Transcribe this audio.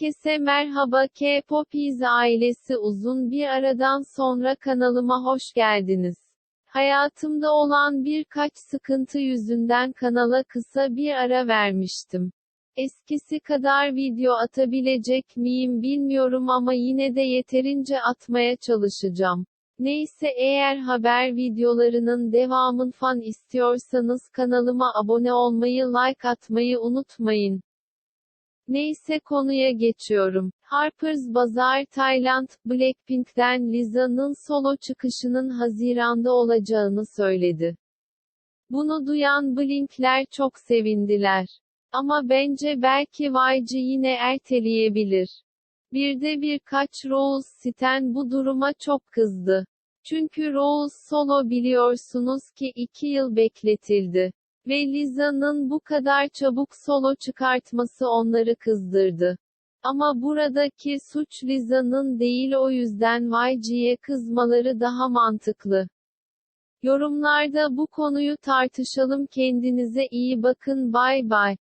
Herkese merhaba K-Popiz ailesi uzun bir aradan sonra kanalıma hoş geldiniz. Hayatımda olan birkaç sıkıntı yüzünden kanala kısa bir ara vermiştim. Eskisi kadar video atabilecek miyim bilmiyorum ama yine de yeterince atmaya çalışacağım. Neyse eğer haber videolarının devamın fan istiyorsanız kanalıma abone olmayı like atmayı unutmayın. Neyse konuya geçiyorum. Harper's Bazaar Tayland, Blackpink'ten Liza'nın solo çıkışının Haziran'da olacağını söyledi. Bunu duyan Blink'ler çok sevindiler. Ama bence belki YG yine erteleyebilir. Bir de birkaç Rose Siten bu duruma çok kızdı. Çünkü Rose Solo biliyorsunuz ki 2 yıl bekletildi. Ve Liza'nın bu kadar çabuk solo çıkartması onları kızdırdı. Ama buradaki suç Liza'nın değil o yüzden YG'ye kızmaları daha mantıklı. Yorumlarda bu konuyu tartışalım kendinize iyi bakın bay bay.